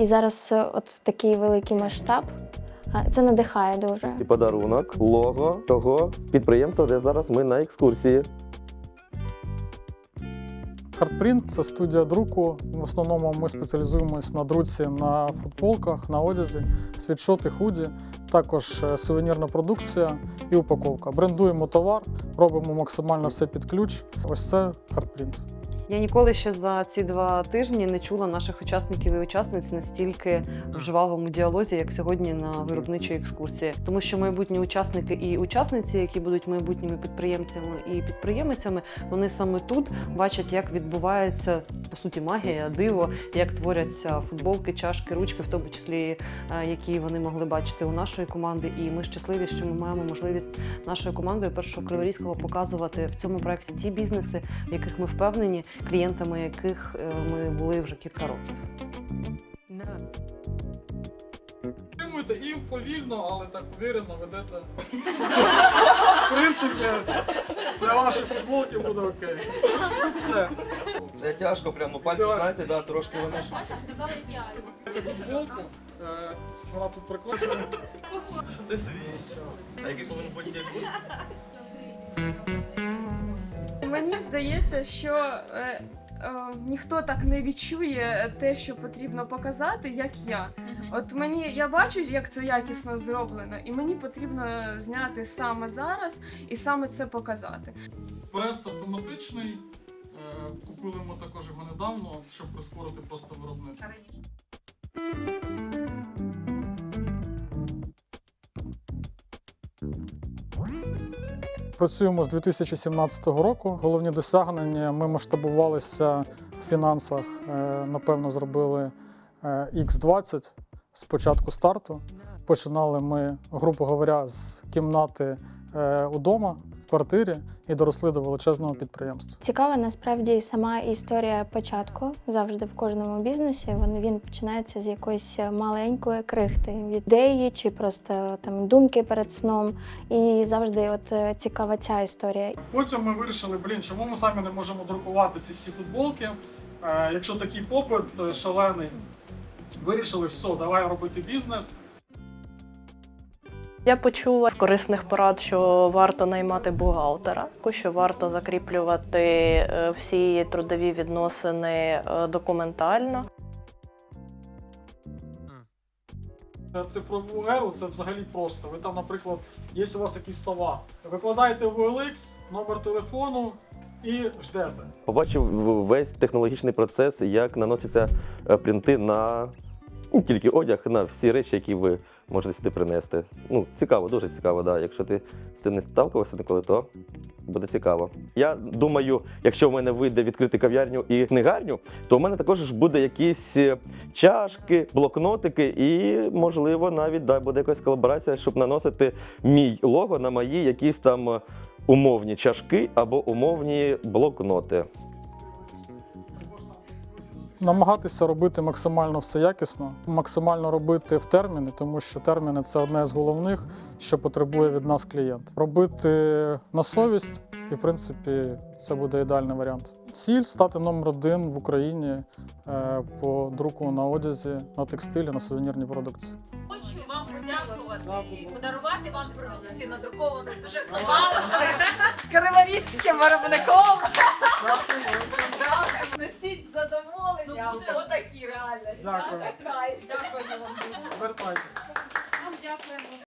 І зараз е, от такий великий масштаб. Це надихає дуже. І подарунок, лого того підприємства, де зараз ми на екскурсії. Хардпринт це студія друку. В основному ми спеціалізуємось на друці на футболках, на одязі, світшоти, худі, також е, сувенірна продукція і упаковка. Брендуємо товар, робимо максимально все під ключ. Ось це хардпринт. Я ніколи ще за ці два тижні не чула наших учасників і учасниць настільки в жвавому діалозі, як сьогодні на виробничій екскурсії. Тому що майбутні учасники і учасниці, які будуть майбутніми підприємцями і підприємицями, вони саме тут бачать, як відбувається по суті магія, диво, як творяться футболки, чашки, ручки, в тому числі е, які вони могли бачити у нашої команди. І ми щасливі, що ми маємо можливість нашою командою першого Криворізького показувати в цьому проєкті ті бізнеси, в яких ми впевнені, клієнтами яких е, ми були вже кілька років. Підтримуйте і повільно, але так уверенно ведете. В принципі, для вашої футболки буде окей. Все. Це тяжко, прямо пальці, знаєте, да, трошки воно. Маша сказала ідеально. Футболку. е, Вона тут прикладена. Ти свій. А який повинен бути як? Мені здається, що е, е, ніхто так не відчує те, що потрібно показати, як я. От мені я бачу, як це якісно зроблено, і мені потрібно зняти саме зараз і саме це показати. Прес автоматичний. Е, Купили ми також його недавно, щоб прискорити просто виробництво. Працюємо з 2017 року. Головні досягнення ми масштабувалися в фінансах. е, Напевно, зробили е, X20 з початку старту. Починали ми, грубо говоря, з кімнати е, удома квартирі і доросли до величезного підприємства. Цікава насправді сама історія початку. Завжди в кожному бізнесі він, він починається з якоїсь маленької крихти ідеї чи просто там думки перед сном. І завжди от е, цікава ця історія. Потім ми вирішили, блін, чому ми самі не можемо друкувати ці всі футболки. Е, якщо такий попит е, шалений, вирішили, все, давай робити бізнес. Я почула з корисних порад, що варто наймати бухгалтера, що варто закріплювати е, всі трудові відносини е, документально. Е, Цифрову еру це взагалі просто. Ви там, наприклад, є у вас якісь слова. Викладаєте в OLX, номер телефону і ждете. Побачив весь технологічний процес, як наносяться принти на не тільки одяг, на всі речі, які ви можете сюди принести. Ну, цікаво, дуже цікаво, да. Якщо ти з цим не сталкувався ніколи, то буде цікаво. Я думаю, якщо в мене вийде відкрити кав'ярню і книгарню, то в мене також буде якісь е, чашки, блокнотики, і, можливо, навіть да, буде якась колаборація, щоб наносити мій лого на мої якісь там е, умовні чашки або умовні блокноти. Намагатися робити максимально все якісно, максимально робити в терміни, тому що терміни це одне з головних, що потребує від нас клієнт. Робити на совість, і в принципі це буде ідеальний варіант. Ціль стати номер один в Україні е, по друку на одязі, на текстилі, на сувенірній продукції. Хочу вам подякувати і подарувати вам продукцію надруковану дуже класно. Криворізьким виробником. Носіть. Отакі реально. Дякую. Дякую вам. Звертайтеся. Вам дякуємо.